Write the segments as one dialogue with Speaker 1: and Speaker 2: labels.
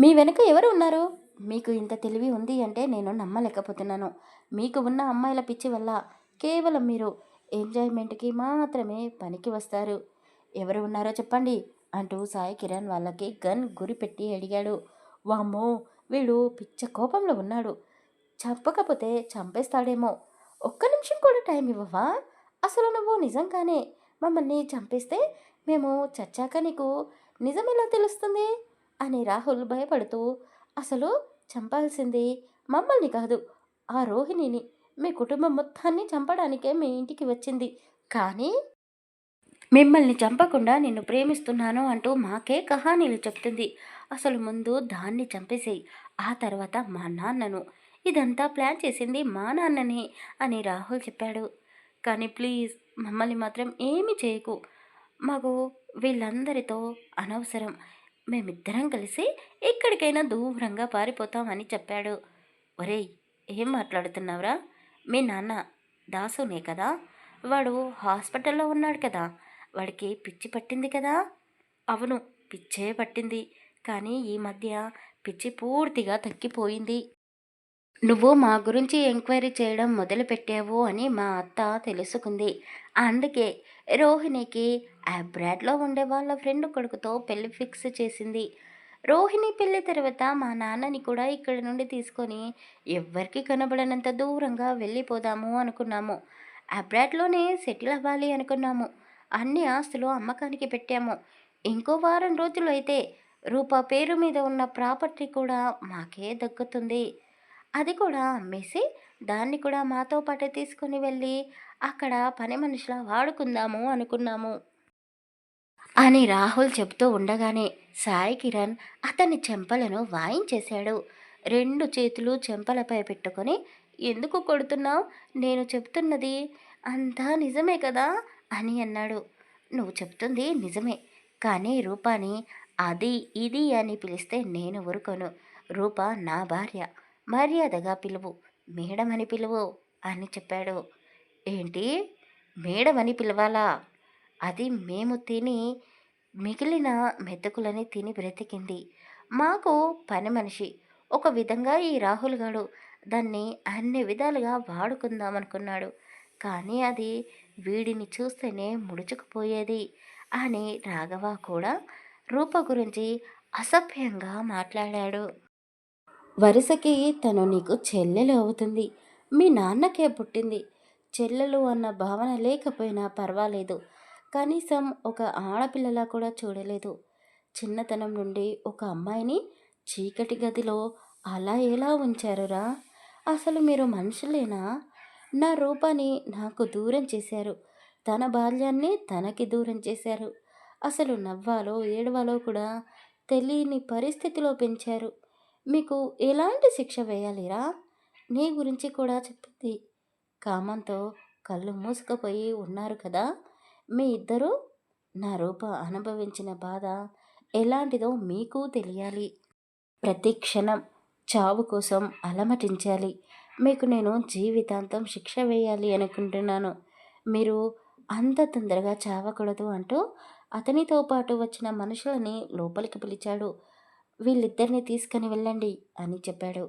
Speaker 1: మీ వెనుక ఎవరు ఉన్నారు? మీకు ఇంత తెలివి ఉంది అంటే నేను నమ్మలేకపోతున్నాను. మీకు ఉన్న అమ్మాయిల పిచ్చి వల్ల కేవలం మీరు ఎంజాయ్మెంట్కి మాత్రమే పనికి వస్తారు. ఎవరు ఉన్నారో చెప్పండి అంటూ సాయి కిరణ్ వాళ్ళకి గన్ గురిపెట్టి అడిగాడు. వామ్మో వీడు పిచ్చ కోపంలో ఉన్నాడు. చంపకపోతే చంపేస్తాడేమో. ఒక్క నిమిషం కూడా టైం ఇవ్వవా? అసలు నువ్వు నిజంగానే మమ్మల్ని చంపేస్తే మేము చచ్చాక నీకు నిజం ఎలా తెలుస్తుంది? అని రాహుల్ భయపడుతూ అసలు చంపాల్సింది మమ్మల్ని కాదు ఆ రోహిణిని. మీ కుటుంబం మొత్తాన్ని చంపడానికే మీ ఇంటికి వచ్చింది. కానీ మిమ్మల్ని చంపకుండా నిన్ను ప్రేమిస్తున్నాను అంటూ మాకే కహానీలు చెప్తుంది. అసలు ముందు దాన్ని చంపేసేయి ఆ తర్వాత మా నాన్నను. ఇదంతా ప్లాన్ చేసింది మా నాన్ననే అని రాహుల్ చెప్పాడు. కానీ ప్లీజ్ మమ్మల్ని మాత్రం ఏమి చేయకు. మాకు వీళ్ళందరితో అనవసరం. మేమిద్దరం కలిసి ఎక్కడికైనా దూరంగా పారిపోతామని చెప్పాడు. ఒరేయ్ ఏం మాట్లాడుతున్నావురా? మీ నాన్న దాసునే కదా? వాడు హాస్పిటల్లో ఉన్నాడు కదా? వాడికి పిచ్చి పట్టింది కదా? అవును పిచ్చే పట్టింది. కానీ ఈ మధ్య పిచ్చి పూర్తిగా తగ్గిపోయింది. నువ్వు మా గురించి ఎంక్వైరీ చేయడం మొదలుపెట్టావు అని మా అత్త తెలుసుకుంది. అందుకే రోహిణికి అబ్రాడ్లో ఉండే వాళ్ళ ఫ్రెండ్ కొడుకుతో పెళ్ళి ఫిక్స్ చేసింది. రోహిణి పెళ్ళి తర్వాత మా నాన్నని కూడా ఇక్కడ నుండి తీసుకొని ఎవ్వరికి కనబడనంత దూరంగా వెళ్ళిపోదాము అనుకున్నాము. అబ్రాడ్లోనే సెటిల్ అవ్వాలి అనుకున్నాము. అన్ని ఆస్తులు అమ్మకానికి పెట్టాము. ఇంకో వారం రోజులు అయితే రూపా పేరు మీద ఉన్న ప్రాపర్టీ కూడా మాకే దక్కుతుంది. అది కూడా అమ్మేసి దాన్ని కూడా మాతో పాటే తీసుకుని వెళ్ళి అక్కడ పని మనిషిలా వాడుకుందాము అనుకున్నాము. అని రాహుల్ చెబుతూ ఉండగానే సాయి కిరణ్ అతని చెంపలను వాయించేశాడు. రెండు చేతులు చెంపలపై పెట్టుకొని ఎందుకు కొడుతున్నావు? నేను చెప్తున్నది అంతా నిజమే కదా? అని అన్నాడు. నువ్వు చెప్తుంది నిజమే కానీ రూపాని అది ఇది అని పిలిస్తే నేను ఊరుకోను. రూప నా భార్య. మర్యాదగా పిలువు. మేడం అని పిలువు అని చెప్పాడు. ఏంటి? మేడం అని పిలవాలా? అది మేము తిని మిగిలిన మెతుకులని తిని బ్రతికింది. మాకు పని మనిషి. ఒక విధంగా ఈ రాహుల్ గాడు దాన్ని అన్ని విధాలుగా వాడుకుందామనుకున్నాడు. కానీ అది వీడిని చూస్తేనే ముడుచుకుపోయేది అని రాఘవ కూడా రూప గురించి అసభ్యంగా మాట్లాడాడు. వరుసకి తను నీకు చెల్లెలు అవుతుంది. మీ నాన్నకే పుట్టింది. చెల్లెలు అన్న భావన లేకపోయినా పర్వాలేదు. కనీసం ఒక ఆడపిల్లలా కూడా చూడలేదు. చిన్నతనం నుండి ఒక అమ్మాయిని చీకటి గదిలో అలా ఎలా ఉంచారురా? అసలు మీరు మనుషులేనా? నా రూపాన్ని నాకు దూరం చేశారు. తన బాల్యాన్ని తనకి దూరం చేశారు. అసలు నవ్వాలో ఏడవాలో కూడా తెలియని పరిస్థితిలో పెంచారు. మీకు ఎలాంటి శిక్ష వేయాలిరా? నీ గురించి కూడా చెప్పింది. కామంతో కళ్ళు మూసుకుపోయి ఉన్నారు కదా? మీ ఇద్దరూ? నా రూప అనుభవించిన బాధ ఎలాంటిదో మీకు తెలియాలి. ప్రతి క్షణం చావు కోసం అలమటించాలి. మీకు నేను జీవితాంతం శిక్ష వేయాలి అనుకుంటున్నాను. మీరు అంత తొందరగా చావకూడదు అంటూ అతనితో పాటు వచ్చిన మనుషులని లోపలికి పిలిచాడు. వీళ్ళిద్దరిని తీసుకుని వెళ్ళండి అని చెప్పాడు.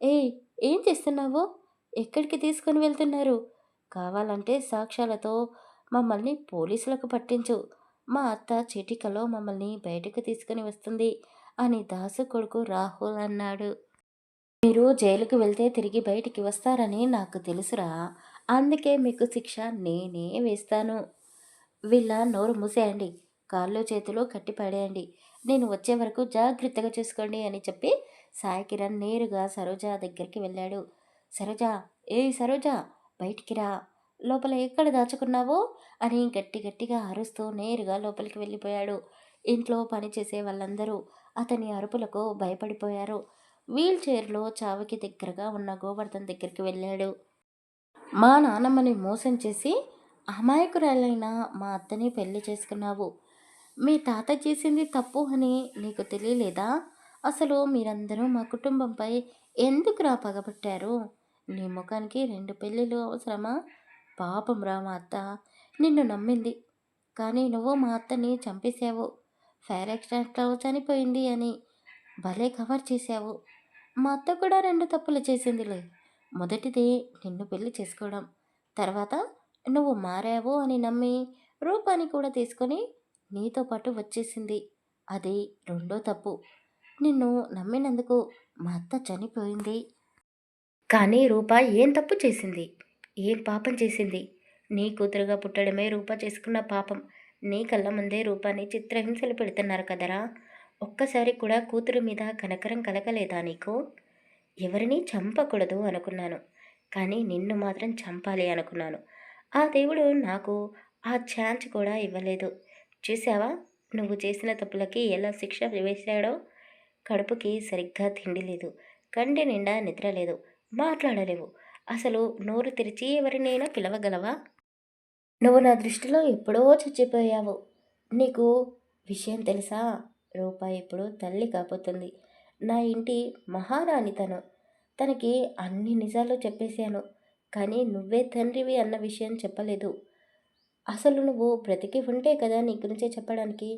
Speaker 1: ఏ ఏం చేస్తున్నావు? ఎక్కడికి తీసుకొని వెళ్తున్నారు? కావాలంటే సాక్ష్యాలతో మమ్మల్ని పోలీసులకు పట్టించు. మా అత్త చిటికలో మమ్మల్ని బయటకు తీసుకుని వస్తుంది అని దాసు కొడుకు రాహుల్ అన్నాడు. మీరు జైలుకు వెళ్తే తిరిగి బయటికి వస్తారని నాకు తెలుసురా. అందుకే మీకు శిక్ష నేనే వేస్తాను. వీళ్ళ నోరు మూసేయండి. కాళ్ళు చేతులు కట్టి పడేయండి నేను వచ్చే వరకు జాగ్రత్తగా చూసుకోండి అని చెప్పి సాయి కిరణ్ నేరుగా సరోజ దగ్గరికి వెళ్ళాడు. సరోజ ఏ సరోజ బయటికి రా. లోపల ఎక్కడ దాచుకున్నావో? అని గట్టి గట్టిగా అరుస్తూ నేరుగా లోపలికి వెళ్ళిపోయాడు. ఇంట్లో పనిచేసే వాళ్ళందరూ అతని అరుపులకు భయపడిపోయారు. వీల్ చైర్లో చావుకి దగ్గరగా ఉన్న గోవర్ధన్ దగ్గరికి వెళ్ళాడు. మా నాన్నమ్మని మోసం చేసి అమాయకురాలైన మా అత్తని పెళ్ళి చేసుకున్నావు. మీ తాత చేసింది తప్పు అని నీకు తెలియలేదా? అసలు మీరందరూ మా కుటుంబంపై ఎందుకు రా పగబట్టారు? నీ ముఖానికి రెండు పెళ్ళిళ్ళు అవసరమా? పాపం రా మా అత్త. నిన్ను నమ్మింది. కానీ నువ్వు మా అత్తని చంపేశావు. ఫైర్ యాక్సిడెంట్లో చనిపోయింది అని భలే కవర్ చేశావు. మా అత్త కూడా రెండు తప్పులు చేసిందిలే. మొదటిది నిన్ను పెళ్ళి చేసుకోవడం. తర్వాత నువ్వు మారావు అని నమ్మి రూపాన్ని కూడా తీసుకొని నీతో పాటు వచ్చేసింది. అది రెండో తప్పు. నిన్ను నమ్మినందుకు మా అత్త చనిపోయింది. కానీ రూప ఏం తప్పు చేసింది? ఏం పాపం చేసింది? నీ కూతురుగా పుట్టడమే రూప చేసుకున్న పాపం. నీ కళ్ళ ముందే రూపాన్ని చిత్రహింసలు పెడుతున్నారు కదరా? ఒక్కసారి కూడా కూతురు మీద కనకరం కలగలేదా నీకు? ఎవరిని చంపకూడదు అనుకున్నాను. కానీ నిన్ను మాత్రం చంపాలి అనుకున్నాను. ఆ దేవుడు నాకు ఆ ఛాన్స్ కూడా ఇవ్వలేదు. చూసావా? నువ్వు చేసిన తప్పులకి ఎలా శిక్ష వేశాడో కడుపుకి సరిగ్గా తిండి లేదు కంటి నిండా నిద్ర లేదు. మాట్లాడలేవు. అసలు నోరు తెరిచి ఎవరినైనా పిలవగలవా? నువ్వు నా దృష్టిలో ఎప్పుడో చచ్చిపోయావు. నీకు విషయం తెలుసా? రూపాయి ఇప్పుడు తల్లి కాబోతుంది నా ఇంటి మహారాణి తను. తనకి అన్ని నిజాలు చెప్పేశాను. కానీ నువ్వే తండ్రివి అన్న విషయం చెప్పలేదు. అసలు నువ్వు బ్రతికి ఉంటే కదా నీ గురించే చెప్పడానికి.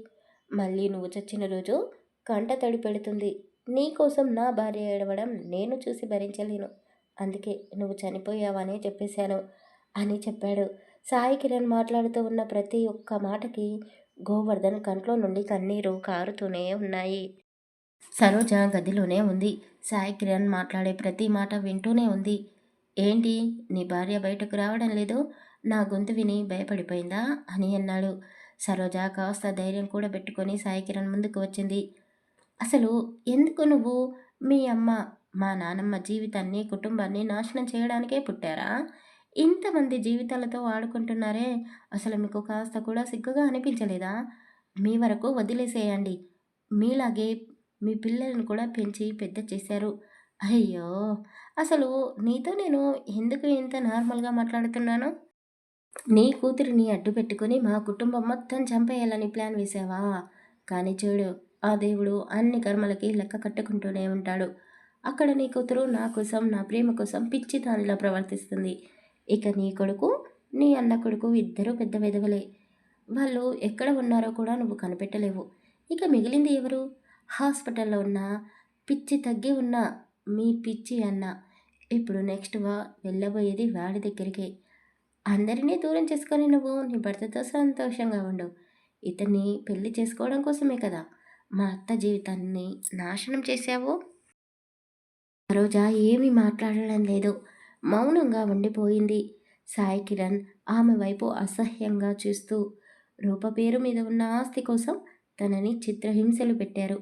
Speaker 1: మళ్ళీ నువ్వు చచ్చిన రోజు కంట తడి పెడుతుంది. నీకోసం నా భార్య ఏడవడం నేను చూసి భరించలేను. అందుకే నువ్వు చనిపోయావనే చెప్పేశాను అని చెప్పాడు. సాయి కిరణ్ మాట్లాడుతూ ఉన్న ప్రతి ఒక్క మాటకి గోవర్ధన్ కంట్లో నుండి కన్నీరు కారుతూనే ఉన్నాయి. సరోజ గదిలోనే ఉంది. సాయి కిరణ్ మాట్లాడే ప్రతి మాట వింటూనే ఉంది. ఏంటి? నీ భార్య బయటకు రావడం లేదు? నా గొంతు విని భయపడిపోయిందా? అని అన్నాడు. సరోజ కాస్త ధైర్యం కూడా పెట్టుకొని సాయి కిరణ్ ముందుకు వచ్చింది. అసలు ఎందుకు నువ్వు మీ అమ్మ మా నానమ్మ జీవితాన్ని కుటుంబాన్ని నాశనం చేయడానికే పుట్టారా? ఇంతమంది జీవితాలతో ఆడుకుంటున్నారే. అసలు మీకు కాస్త కూడా సిగ్గుగా అనిపించలేదా? మీ వరకు వదిలేసేయండి. మీలాగే మీ పిల్లలను కూడా పెంచి పెద్ద చేశారు. అయ్యో! అసలు నీతో నేను ఎందుకు ఇంత నార్మల్గా మాట్లాడుతున్నాను? నీ కూతురిని అడ్డు పెట్టుకుని మా కుటుంబం మొత్తం చంపేయాలని ప్లాన్ వేసావా? కానీ చూడు ఆ దేవుడు అన్ని కర్మలకి లెక్క కట్టుకుంటూనే ఉంటాడు. అక్కడ నీ కూతురు నా కోసం నా ప్రేమ కోసం పిచ్చి దానిలా ప్రవర్తిస్తుంది. ఇక నీ కొడుకు నీ అన్న కొడుకు ఇద్దరూ పెద్ద విధవలే వాళ్ళు ఎక్కడ ఉన్నారో కూడా నువ్వు కనిపెట్టలేవు. ఇక మిగిలింది ఎవరు? హాస్పిటల్లో ఉన్న పిచ్చి తగ్గి ఉన్న మీ పిచ్చి అన్న. ఇప్పుడు నెక్స్ట్ వా వెళ్ళబోయేది వాడి దగ్గరికే. అందరినీ దూరం చేసుకొని నువ్వు నీ భర్తతో సంతోషంగా ఉండు. ఇతన్ని పెళ్ళి చేసుకోవడం కోసమే కదా. మా అత్త జీవితాన్ని నాశనం చేశావు? రోజా ఏమీ మాట్లాడడం లేదు. మౌనంగా ఉండిపోయింది. సాయి కిరణ్ ఆమె వైపు అసహ్యంగా చూస్తూ రూప పేరు మీద ఉన్న ఆస్తి కోసం తనని చిత్రహింసలు పెట్టారు.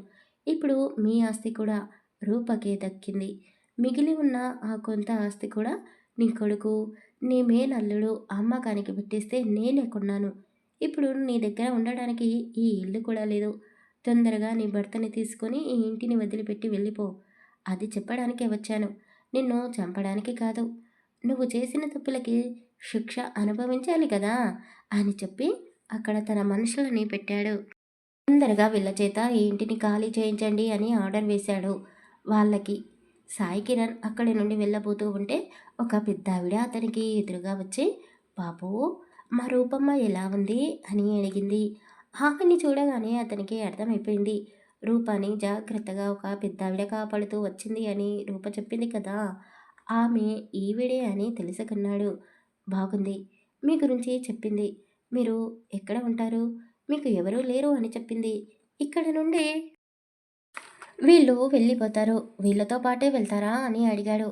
Speaker 1: ఇప్పుడు మీ ఆస్తి కూడా రూపకే దక్కింది. మిగిలి ఉన్న ఆ కొంత ఆస్తి కూడా నీ కొడుకు నీ మేనల్లుడు అమ్మకానికి పెట్టేస్తే నేనే కొన్నాను. ఇప్పుడు నీ దగ్గర ఉండడానికి ఈ ఇల్లు కూడా లేదు. తొందరగా నీ భర్తని తీసుకొని ఈ ఇంటిని వదిలిపెట్టి వెళ్ళిపో. అది చెప్పడానికే వచ్చాను. నిన్ను చంపడానికి కాదు. నువ్వు చేసిన తప్పులకి శిక్ష అనుభవించాలి కదా అని చెప్పి అక్కడ తన మనుషులని పెట్టాడు. తొందరగా వీళ్ళ చేత ఈ ఇంటిని ఖాళీ చేయించండి అని ఆర్డర్ వేశాడు. వాళ్ళకి సాయి కిరణ్ అక్కడి నుండి వెళ్ళబోతూ ఉంటే ఒక పెద్ద ఆవిడ అతనికి ఎదురుగా వచ్చి బాబు మా రూపమ్మ ఎలా ఉంది? అని అడిగింది. ఆమెని చూడగానే అతనికి అర్థమైపోయింది. రూపాని జాగ్రత్తగా ఒక పెద్ద ఆవిడ కాపాడుతూ వచ్చింది అని రూప చెప్పింది కదా. ఆమె ఈవిడే అని తెలుసుకున్నాడు. బాగుంది. మీ గురించి చెప్పింది. మీరు ఎక్కడ ఉంటారు? మీకు ఎవరూ లేరు అని చెప్పింది. ఇక్కడ నుండి వీళ్ళు వెళ్ళిపోతారు. వీళ్ళతో పాటే వెళ్తారా అని అడిగాడు.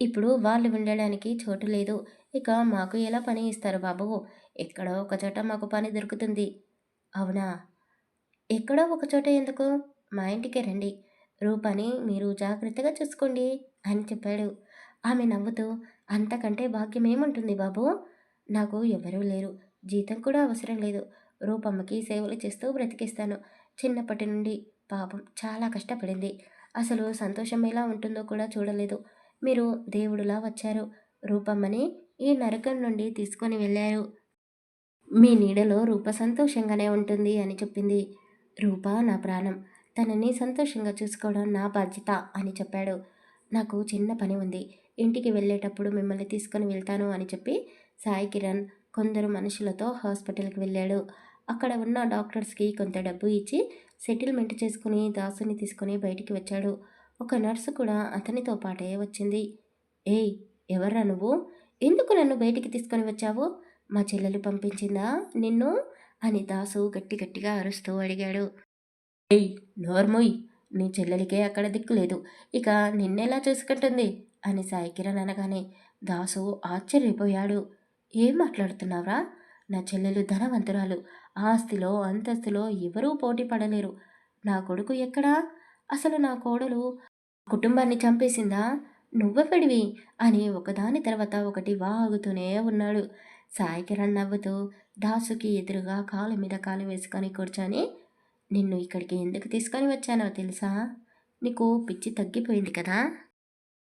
Speaker 1: ఇప్పుడు వాళ్ళు ఉండడానికి చోటు లేదు. ఇక మాకు ఎలా పని ఇస్తారు బాబు? ఎక్కడో ఒక చోట మాకు పని దొరుకుతుంది. అవునా? ఎక్కడో ఒక చోట ఎందుకు? మా ఇంటికి రండి. రూపాని మీరు జాగ్రత్తగా చూసుకోండి అని చెప్పాడు. ఆమె నవ్వుతూ అంతకంటే భాగ్యం ఏముంటుంది బాబు? నాకు ఎవరూ లేరు. జీతం కూడా అవసరం లేదు. రూపమ్మకి సేవలు చేస్తూ బ్రతికిస్తాను. చిన్నప్పటి నుండి పాపం చాలా కష్టపడింది. అసలు సంతోషం ఎలా ఉంటుందో కూడా చూడలేదు. మీరు దేవుడులా వచ్చారు. రూపమ్మని ఈ నరకం నుండి తీసుకొని వెళ్ళారు. మీ నీడలో రూప సంతోషంగానే ఉంటుంది అని చెప్పింది. రూప నా ప్రాణం. తనని సంతోషంగా చూసుకోవడం నా బాధ్యత అని చెప్పాడు. నాకు చిన్న పని ఉంది. ఇంటికి వెళ్ళేటప్పుడు మిమ్మల్ని తీసుకొని వెళ్తాను అని చెప్పి సాయి కిరణ్ కొందరు మనుషులతో హాస్పిటల్కి వెళ్ళాడు. అక్కడ ఉన్న డాక్టర్స్కి కొంత డబ్బు ఇచ్చి సెటిల్మెంట్ చేసుకుని దాసుని తీసుకుని బయటికి వచ్చాడు. ఒక నర్సు కూడా అతనితో పాటే వచ్చింది. ఏయ్ ఎవర్రా నువ్వు? ఎందుకు నన్ను బయటికి తీసుకొని వచ్చావు? మా చెల్లెలు పంపించిందా నిన్ను? అని దాసు గట్టి గట్టిగా అరుస్తూ అడిగాడు. ఏయ్ నోర్మోయ్ నీ చెల్లెలికే అక్కడ దిక్కులేదు ఇక నిన్నెలా చూసుకుంటుంది? అని సాయి కిరణ్ అనగానే దాసు ఆశ్చర్యపోయాడు. ఏం మాట్లాడుతున్నావురా? నా చెల్లెలు ధనవంతురాలు. ఆస్తిలో అంతస్తులో ఎవరూ పోటీ పడలేరు. నా కొడుకు ఎక్కడా? అసలు నా కోడలు కుటుంబాన్ని చంపేసిందా? నువ్వెవడివి అని ఒకదాని తర్వాత ఒకటి వాగుతూనే ఉన్నాడు. సాయి కిరణ్ నవ్వుతూ దాసుకి ఎదురుగా కాలు మీద కాలు వేసుకొని కూర్చొని నిన్ను ఇక్కడికి ఎందుకు తీసుకొని వచ్చానో తెలుసా? నీకు పిచ్చి తగ్గిపోయింది కదా?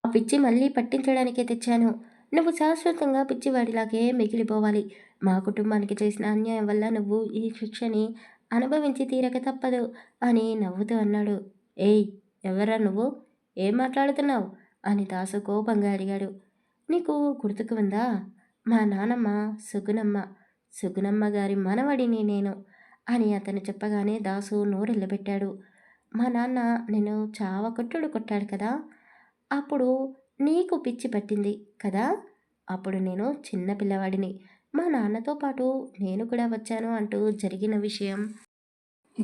Speaker 1: ఆ పిచ్చి మళ్ళీ పట్టించడానికే తెచ్చాను. నువ్వు శాశ్వతంగా పిచ్చివాడిలాగే మిగిలిపోవాలి. మా కుటుంబానికి చేసిన అన్యాయం వల్ల నువ్వు ఈ శిక్షని అనుభవించి తీరక తప్పదు అని నవ్వుతూ అన్నాడు. ఏయ్ ఎవరా నువ్వు? ఏం మాట్లాడుతున్నావు? అని దాసు కోపంగా అడిగాడు. నీకు గుర్తుకు ఉందా? మా నానమ్మ సుగుణమ్మ సుగుణమ్మ గారి మనవడిని నేను అని అతను చెప్పగానే దాసు నోరెళ్ళబెట్టాడు. మా నాన్న నేను చావ కొట్టుడు కొట్టాడు కదా? అప్పుడు నీకు పిచ్చి పట్టింది కదా? అప్పుడు నేను చిన్న పిల్లవాడిని. మా నాన్నతో పాటు నేను కూడా వచ్చాను అంటూ జరిగిన విషయం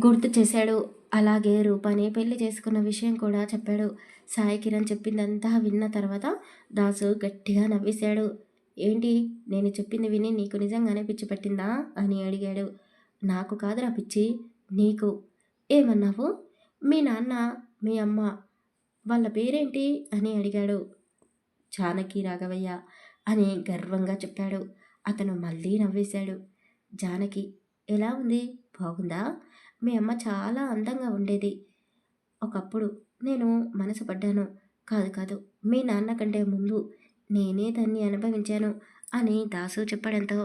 Speaker 1: గుర్తు చేశాడు. అలాగే రూపాని పెళ్ళి చేసుకున్న విషయం కూడా చెప్పాడు. సాయి కిరణ్ చెప్పిందంతా విన్న తర్వాత దాసు గట్టిగా నవ్వేశాడు. ఏంటి? నేను చెప్పింది విని నీకు నిజంగానే పిచ్చి పట్టిందా? అని అడిగాడు. నాకు కాదురా పిచ్చి నీకు. ఏమన్నావు? మీ నాన్న మీ అమ్మ వాళ్ళ పేరేంటి? అని అడిగాడు. చానకి రాఘవయ్య అని గర్వంగా చెప్పాడు. అతను మళ్ళీ నవ్వేశాడు. జానకి ఎలా ఉంది? బాగుందా? మీ అమ్మ చాలా అందంగా ఉండేది. ఒకప్పుడు నేను మనసు పడ్డాను. కాదు కాదు మీ నాన్న కంటే ముందు నేనే దాన్ని అనుభవించాను అని దాసు చెప్పడంతో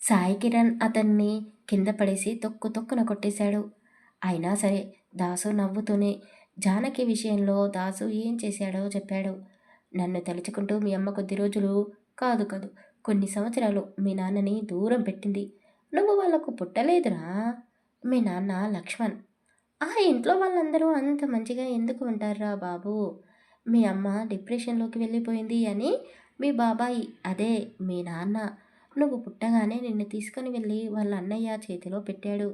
Speaker 1: సాయి కిరణ్ అతన్ని కింద పడేసి తొక్కు తొక్కున కొట్టేశాడు. అయినా సరే దాసు నవ్వుతూనే జానకి విషయంలో దాసు ఏం చేశాడో చెప్పాడు. నన్ను తలుచుకుంటూ మీ అమ్మ కొద్ది రోజులు కాదు కాదు కొన్ని సంవత్సరాలు మీ నాన్నని దూరం పెట్టింది. నువ్వు వాళ్ళకు పుట్టలేదురా. మీ నాన్న లక్ష్మణ్. ఆ ఇంట్లో వాళ్ళందరూ అంత మంచిగా ఎందుకు ఉంటారా బాబు? మీ అమ్మ డిప్రెషన్లోకి వెళ్ళిపోయింది అని మీ బాబాయి అదే మీ నాన్న. నువ్వు పుట్టగానే నిన్ను తీసుకొని వెళ్ళి వాళ్ళ అన్నయ్య చేతిలో పెట్టాడు.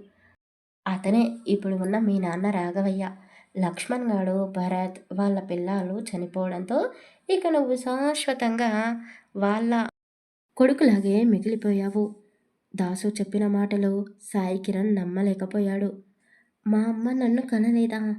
Speaker 1: అతనే ఇప్పుడు ఉన్న మీ నాన్న రాఘవయ్య. లక్ష్మణ్ గాడు భరత్ వాళ్ళ పిల్లలు చనిపోవడంతో ఇక నువ్వు శాశ్వతంగా వాళ్ళ కొడుకులాగే మిగిలిపోయావు. దాసు చెప్పిన మాటలు సాయి కిరణ్ నమ్మలేకపోయాడు. మా అమ్మ నన్ను కనలేదా?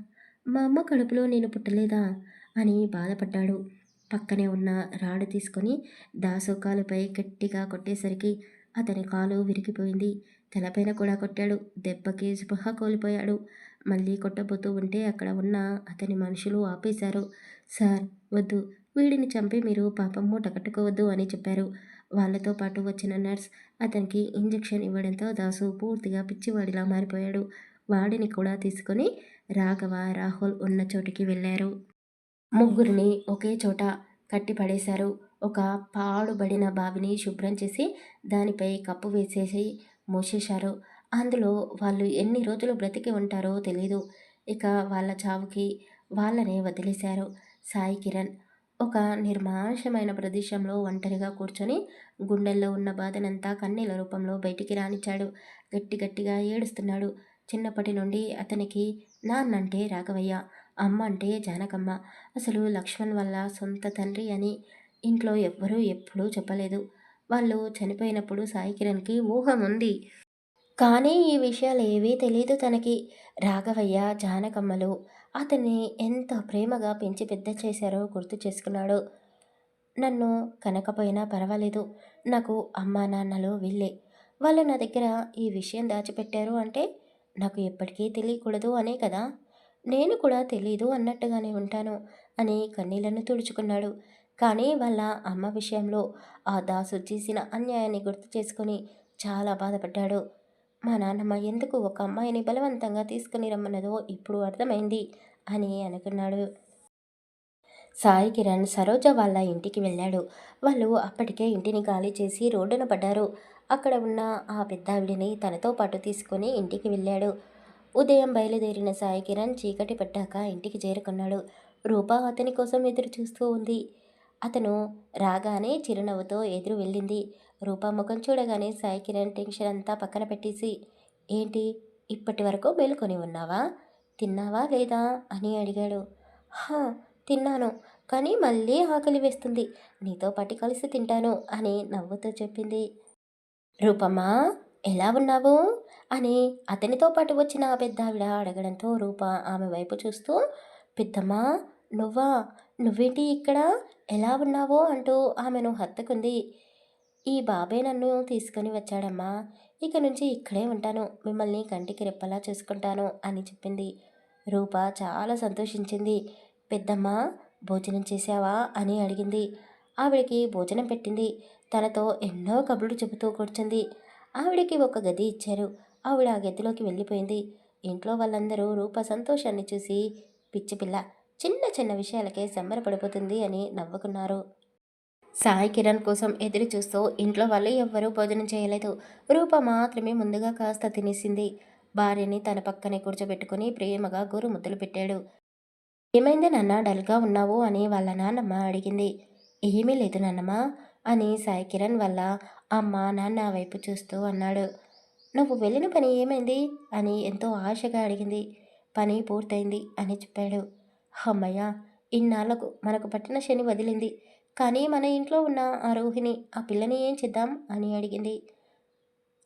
Speaker 1: మా అమ్మ కడుపులో నేను పుట్టలేదా? అని బాధపడ్డాడు. పక్కనే ఉన్న రాడు తీసుకొని దాసు కాలుపై గట్టిగా కొట్టేసరికి అతని కాలు విరిగిపోయింది. తలపైన కూడా కొట్టాడు. దెబ్బకి స్పృహ కోల్పోయాడు. మళ్ళీ కొట్టబోతూ ఉంటే అక్కడ ఉన్న అతని మనుషులు ఆపేశారు. సార్ వద్దు. వీడిని చంపి మీరు పాపం మూట కట్టుకోవద్దు అని చెప్పారు. వాళ్ళతో పాటు వచ్చిన నర్స్ అతనికి ఇంజెక్షన్ ఇవ్వడంతో దాసు పూర్తిగా పిచ్చివాడిలా మారిపోయాడు. వాడిని కూడా తీసుకొని రాఘవ రాహుల్ ఉన్న చోటికి వెళ్ళారు. ముగ్గురిని ఒకే చోట కట్టి పడేశారు ఒక పాడుబడిన బావిని శుభ్రం చేసి దానిపై కప్పు వేసేసి మూసేశారు. అందులో వాళ్ళు ఎన్ని రోజులు బ్రతికి ఉంటారో తెలీదు. ఇక వాళ్ళ చావుకి వాళ్ళనే వదిలేశారు. సాయి కిరణ్ ఒక నిర్మానుషమైన ప్రదేశంలో ఒంటరిగా కూర్చొని గుండెల్లో ఉన్న బాధనంతా కన్నీల రూపంలో బయటికి రానిచ్చాడు. గట్టి గట్టిగా ఏడుస్తున్నాడు. చిన్నప్పటి నుండి అతనికి నాన్నంటే రాఘవయ్య అమ్మ అంటే జానకమ్మ. అసలు లక్ష్మణ్ వల్ల సొంత తండ్రి అని ఇంట్లో ఎవ్వరూ ఎప్పుడూ చెప్పలేదు. వాళ్ళు చనిపోయినప్పుడు సాయి కిరణ్కి ఊహం ఉంది. కానీ ఈ విషయాలు ఏవీ తెలియదు తనకి. రాఘవయ్య జానకమ్మలు అతన్ని ఎంత ప్రేమగా పెంచి పెద్ద చేశారో గుర్తు చేసుకున్నాడు. నన్ను కనకపోయినా పర్వాలేదు. నాకు అమ్మా నాన్నలు వీళ్ళే. వాళ్ళు నా దగ్గర ఈ విషయం దాచిపెట్టారు అంటే నాకు ఎప్పటికీ తెలియకూడదు అనే కదా. నేను కూడా తెలీదు అన్నట్టుగానే ఉంటాను అని కన్నీళ్ళను తుడుచుకున్నాడు. కానీ వాళ్ళ అమ్మ విషయంలో ఆ దాసు చేసిన అన్యాయాన్ని గుర్తు చేసుకొని చాలా బాధపడ్డాడు. మా నాన్నమ్మ ఎందుకు ఒక అమ్మాయిని బలవంతంగా తీసుకుని రమ్మన్నదో ఇప్పుడు అర్థమైంది అని అనుకున్నాడు. సాయి కిరణ్ సరోజ వాళ్ళ ఇంటికి వెళ్ళాడు. వాళ్ళు అప్పటికే ఇంటిని ఖాళీ చేసి రోడ్డున పడ్డారు. అక్కడ ఉన్న ఆ పెద్దావిడిని తనతో పాటు తీసుకుని ఇంటికి వెళ్ళాడు. ఉదయం బయలుదేరిన సాయి కిరణ్ చీకటి పట్టాక ఇంటికి చేరుకున్నాడు. రూప అతని కోసం ఎదురు చూస్తూ ఉంది. అతను రాగానే చిరునవ్వుతో ఎదురు వెళ్ళింది. రూపా ముఖం చూడగానే సాయి కిరణ్ టెన్షన్ అంతా పక్కన పెట్టేసి ఏంటి? ఇప్పటి వరకు మేలుకొని ఉన్నావా? తిన్నావా లేదా? అని అడిగాడు. హా తిన్నాను కానీ మళ్ళీ ఆకలి వేస్తుంది. నీతో పాటు కలిసి తింటాను అని నవ్వుతూ చెప్పింది. రూపమ్మా ఎలా ఉన్నావు? అని అతనితో పాటు వచ్చిన ఆ పెద్ద ఆవిడ అడగడంతో రూప ఆమె వైపు చూస్తూ పెద్దమ్మా నువ్వా? నువ్వేంటి ఇక్కడ? ఎలా ఉన్నావో? అంటూ ఆమెను హత్తుకుంది. ఈ బాబే నన్ను తీసుకొని వచ్చాడమ్మా. ఇక నుంచి ఇక్కడే ఉంటాను. మిమ్మల్ని కంటికి రెప్పలా చూసుకుంటాను అని చెప్పింది. రూప చాలా సంతోషించింది. పెద్దమ్మ భోజనం చేశావా అని అడిగింది. ఆవిడకి భోజనం పెట్టింది. తనతో ఎన్నో కబుర్లు చెబుతూ కూర్చుంది. ఆవిడకి ఒక గది ఇచ్చారు. ఆవిడ ఆ గదిలోకి వెళ్ళిపోయింది. ఇంట్లో వాళ్ళందరూ రూప సంతోషాన్ని చూసి పిచ్చి పిల్ల చిన్న చిన్న విషయాలకే సంబరపడిపోతుంది అని నవ్వుకున్నారు. సాయి కిరణ్ కోసం ఎదురు చూస్తూ ఇంట్లో వాళ్ళు ఎవ్వరూ భోజనం చేయలేదు. రూప మాత్రమే ముందుగా కాస్త తినేసింది. భార్యని తన పక్కనే కూర్చోబెట్టుకుని ప్రేమగా గోరు ముద్దలు పెట్టాడు. ఏమైంది నాన్న? డల్గా ఉన్నావు? అని వాళ్ళ నాన్నమ్మ అడిగింది. ఏమీ లేదు నాన్నమ్మ అని సాయి కిరణ్ వల్ల అమ్మ నాన్న వైపు చూస్తూ అన్నాడు. నువ్వు వెళ్ళిన పని ఏమైంది? అని ఎంతో ఆశగా అడిగింది. పని పూర్తయింది అని చెప్పాడు. అమ్మయ్య! ఇన్నాళ్ళకు మనకు పట్టిన శని వదిలింది. కానీ మన ఇంట్లో ఉన్న ఆ రోహిణి ఆ పిల్లని ఏం చేద్దాం? అని అడిగింది.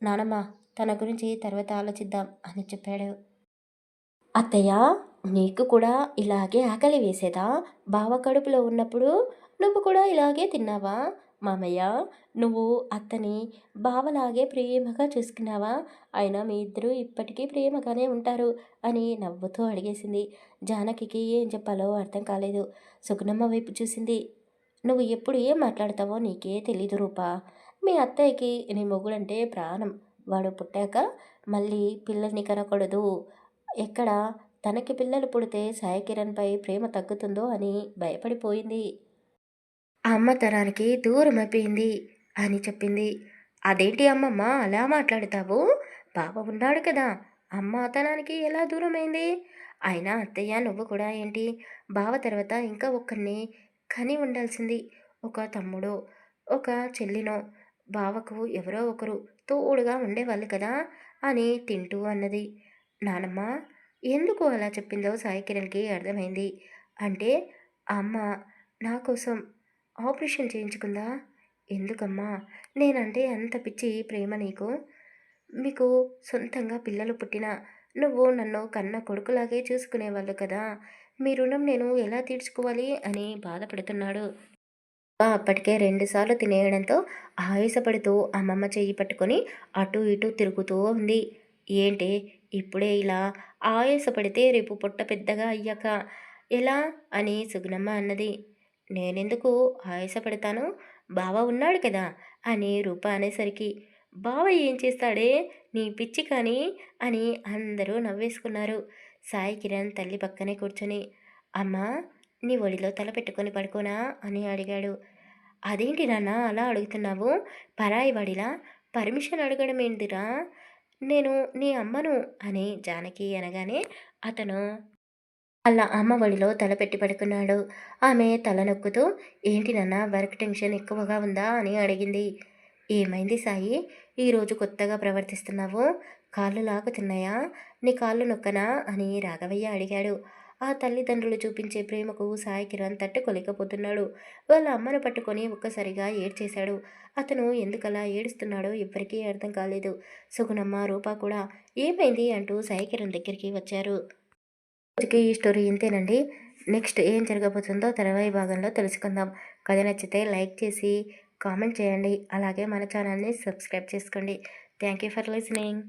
Speaker 1: నానమ్మ తన గురించి తర్వాత ఆలోచిద్దాం అని చెప్పాడు. అత్తయ్య నీకు కూడా ఇలాగే ఆకలి వేసేదా? బావ కడుపులో ఉన్నప్పుడు నువ్వు కూడా ఇలాగే తిన్నావా? మామయ్య నువ్వు అత్తని బావలాగే ప్రేమగా చూసుకున్నావా? అయినా మీ ఇద్దరూ ఇప్పటికీ ప్రేమగానే ఉంటారు అని నవ్వుతూ అడిగేసింది. జానకికి ఏం చెప్పాలో అర్థం కాలేదు. సుగుణమ్మ వైపు చూసింది. నువ్వు ఎప్పుడు ఏం మాట్లాడతావో నీకే తెలీదు రూపా. మీ అత్తయ్యకి నీ మొగుడంటే ప్రాణం. వాడు పుట్టాక మళ్ళీ పిల్లల్ని కనకూడదు. ఎక్కడ తనకి పిల్లలు పుడితే సాయకిరణ్పై ప్రేమ తగ్గుతుందో అని భయపడిపోయింది. అమ్మ తరానికి దూరం అయిపోయింది అని చెప్పింది. అదేంటి అమ్మమ్మ అలా మాట్లాడతావు? బావ ఉన్నాడు కదా. అమ్మ అతనానికి ఎలా దూరమైంది? అయినా అత్తయ్య నువ్వు కూడా ఏంటి? బావ తర్వాత ఇంకా ఒక్కరిని కానీ ఉండాల్సింది. ఒక తమ్ముడో ఒక చెల్లినో బావకు ఎవరో ఒకరు తోడుగా ఉండేవాళ్ళు కదా అని తింటూ అన్నది. నానమ్మ ఎందుకు అలా చెప్పిందో సాయి కిరణ్కి అర్థమైంది. అంటే అమ్మ నా కోసం ఆపరేషన్ చేయించుకుందా? ఎందుకమ్మా నేనంటే అంత పిచ్చి ప్రేమ నీకు? మీకు సొంతంగా పిల్లలు పుట్టినా నువ్వు నన్ను కన్న కొడుకులాగే చూసుకునేవాళ్ళు కదా మీ రుణం నేను ఎలా తీర్చుకోవాలి అని బాధపడుతున్నాడు. అప్పటికే రెండుసార్లు తినేయడంతో ఆయాసపడుతూ అమ్మమ్మ చెయ్యి పట్టుకొని అటు ఇటు తిరుగుతూ ఉంది. ఏంటి? ఇప్పుడే ఇలా ఆయాసపడితే రేపు పొట్ట పెద్దగా అయ్యాక ఎలా? అని సుగుణమ్మ అన్నది. నేనెందుకు ఆయాసపడతాను? బావ ఉన్నాడు కదా? అని రూప అనేసరికి. బావ ఏం చేస్తాడే? నీ పిచ్చి కానీ? అని అందరూ నవ్వేసుకున్నారు. సాయి కిరణ్ తల్లి పక్కనే కూర్చొని అమ్మా నీ ఒడిలో తల పెట్టుకొని పడుకోనా? అని అడిగాడు. అదేంటి నాన్న అలా అడుగుతున్నావు? పరాయి వాడిలా? పర్మిషన్ అడగడం ఏంటిరా నేను నీ అమ్మను అని జానకి అనగానే అతను అలా అమ్మ ఒడిలో తల పెట్టి పడుకున్నాడు. ఆమె తల నొక్కుతూ ఏంటి నాన్న వర్క్ టెన్షన్ ఎక్కువగా ఉందా? అని అడిగింది. ఏమైంది సాయి? ఈరోజు కొత్తగా ప్రవర్తిస్తున్నావు. కాళ్ళు లాగుతున్నాయా? నీ కాళ్ళు నొక్కనా? అని రాఘవయ్య అడిగాడు. ఆ తల్లిదండ్రులు చూపించే ప్రేమకు సాయి కిరణ్ తట్టుకోలేకపోతున్నాడు. వాళ్ళ అమ్మను పట్టుకొని ఒక్కసారిగా ఏడ్చేశాడు. అతను ఎందుకలా ఏడుస్తున్నాడో ఎవ్వరికీ అర్థం కాలేదు. సుగుణమ్మ రూప కూడా ఏమైంది? అంటూ సాయి కిరణ్ దగ్గరికి వచ్చారు. రోజుకి ఈ స్టోరీ ఇంతేనండి. నెక్స్ట్ ఏం జరగబోతుందో తర్వాయి భాగంలో తెలుసుకుందాం. కథ నచ్చితే లైక్ చేసి కామెంట్ చేయండి. అలాగే మన ఛానల్ని సబ్స్క్రైబ్ చేసుకోండి. Thank you for listening.